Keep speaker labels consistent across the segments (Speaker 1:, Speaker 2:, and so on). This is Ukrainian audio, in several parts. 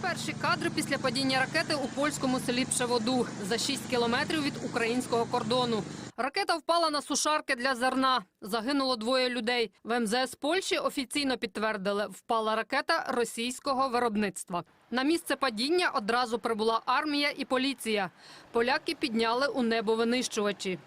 Speaker 1: перші кадри після падіння ракети у польському селі Пшеводу за 6 кілометрів від українського кордону. Ракета впала на сушарки для зерна. Загинуло двоє людей. В МЗС Польщі офіційно підтвердили, впала ракета російського виробництва. На місце падіння одразу прибула армія і поліція. Поляки підняли у небо винищувачі.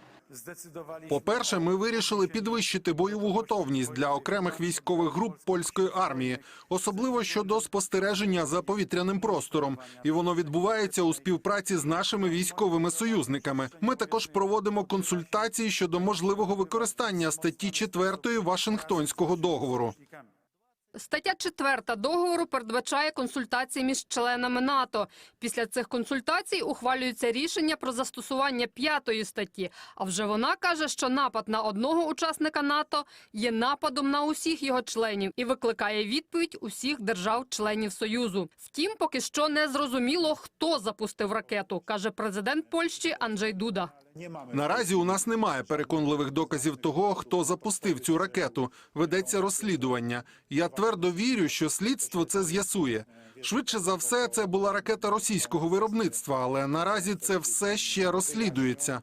Speaker 2: По-перше, ми вирішили підвищити бойову готовність для окремих військових груп польської армії, особливо щодо спостереження за повітряним простором. І воно відбувається у співпраці з нашими військовими союзниками. Ми також проводимо консультації щодо можливого використання статті 4 Вашингтонського договору.
Speaker 1: Стаття 4 договору передбачає консультації між членами НАТО. Після цих консультацій ухвалюється рішення про застосування п'ятої статті. А вже вона каже, що напад на одного учасника НАТО є нападом на усіх його членів і викликає відповідь усіх держав-членів Союзу. Втім, поки що не зрозуміло, хто запустив ракету, каже президент Польщі Анджей Дуда.
Speaker 2: Наразі у нас немає переконливих доказів того, хто запустив цю ракету. Ведеться розслідування. Я твердо вірю, що слідство це з'ясує. Швидше за все, це була ракета російського виробництва, але наразі це все ще розслідується.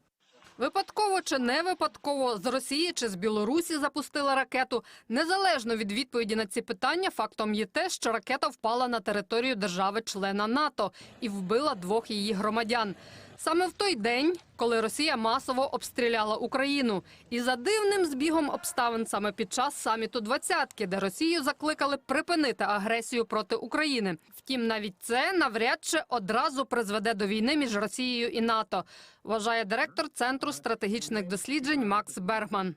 Speaker 1: Випадково чи не випадково з Росії чи з Білорусі запустили ракету. Незалежно від відповіді на ці питання, фактом є те, що ракета впала на територію держави-члена НАТО і вбила двох її громадян. Саме в той день, коли Росія масово обстріляла Україну, і за дивним збігом обставин саме під час саміту двадцятки, де Росію закликали припинити агресію проти України. Втім, навіть це навряд чи одразу призведе до війни між Росією і НАТО, вважає директор центру стратегічних досліджень Макс Бергман.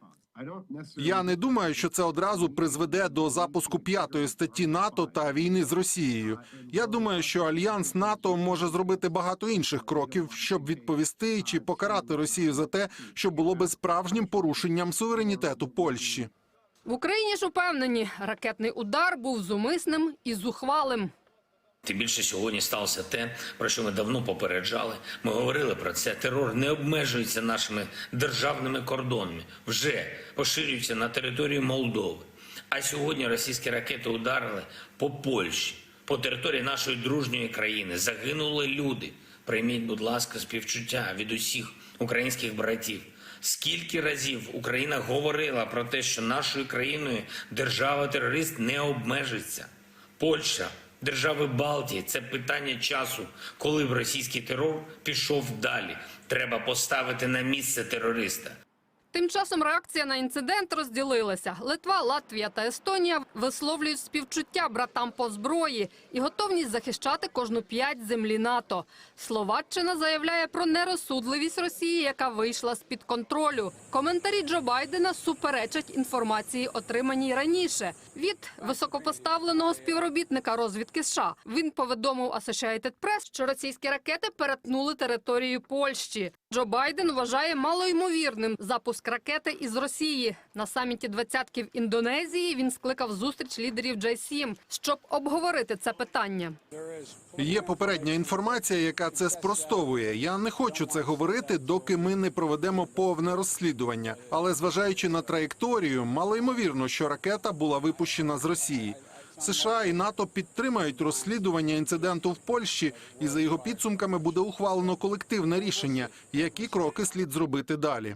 Speaker 2: Я не думаю, що це одразу призведе до запуску п'ятої статті НАТО та війни з Росією. Я думаю, що альянс НАТО може зробити багато інших кроків, щоб відповісти чи покарати Росію за те, що було би справжнім порушенням суверенітету Польщі.
Speaker 1: В Україні ж упевнені, ракетний удар був зумисним і зухвалим.
Speaker 3: Тим більше сьогодні сталося те, про що ми давно попереджали. Ми говорили про це. Терор не обмежується нашими державними кордонами, вже поширюється на територію Молдови. А сьогодні російські ракети ударили по Польщі, по території нашої дружньої країни. Загинули люди. Прийміть, будь ласка, співчуття від усіх українських братів. Скільки разів Україна говорила про те, що нашою країною держава-терорист не обмежиться? Польща, держави Балтії це питання часу, коли б російський терор пішов далі. Треба поставити на місце терориста.
Speaker 1: Тим часом реакція на інцидент розділилася. Литва, Латвія та Естонія висловлюють співчуття братам по зброї і готовність захищати кожну п'ять землі НАТО. Словаччина заявляє про нерозсудливість Росії, яка вийшла з під контролю. Коментарі Джо Байдена суперечать інформації, отриманій раніше від високопоставленого співробітника розвідки США. Він повідомив Associated Press, що російські ракети перетнули територію Польщі. Джо Байден вважає малоймовірним запуск ракети із Росії. На саміті двадцятки в Індонезії він скликав зустріч лідерів J7, щоб обговорити це питання.
Speaker 2: Є попередня інформація, яка це спростовує. Я не хочу це говорити, доки ми не проведемо повне розслідування. Але зважаючи на траєкторію, мало ймовірно, що ракета була випущена з Росії. США і НАТО підтримають розслідування інциденту в Польщі, і за його підсумками буде ухвалено колективне рішення, які кроки слід зробити далі.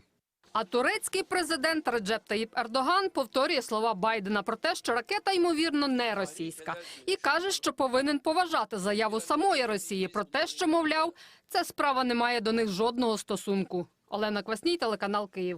Speaker 1: А турецький президент Реджеп Таїп Ердоган повторює слова Байдена про те, що ракета ймовірно не російська, і каже, що повинен поважати заяву самої Росії про те, що мовляв, ця справа не має до них жодного стосунку. Олена Квасній, телеканал Київ.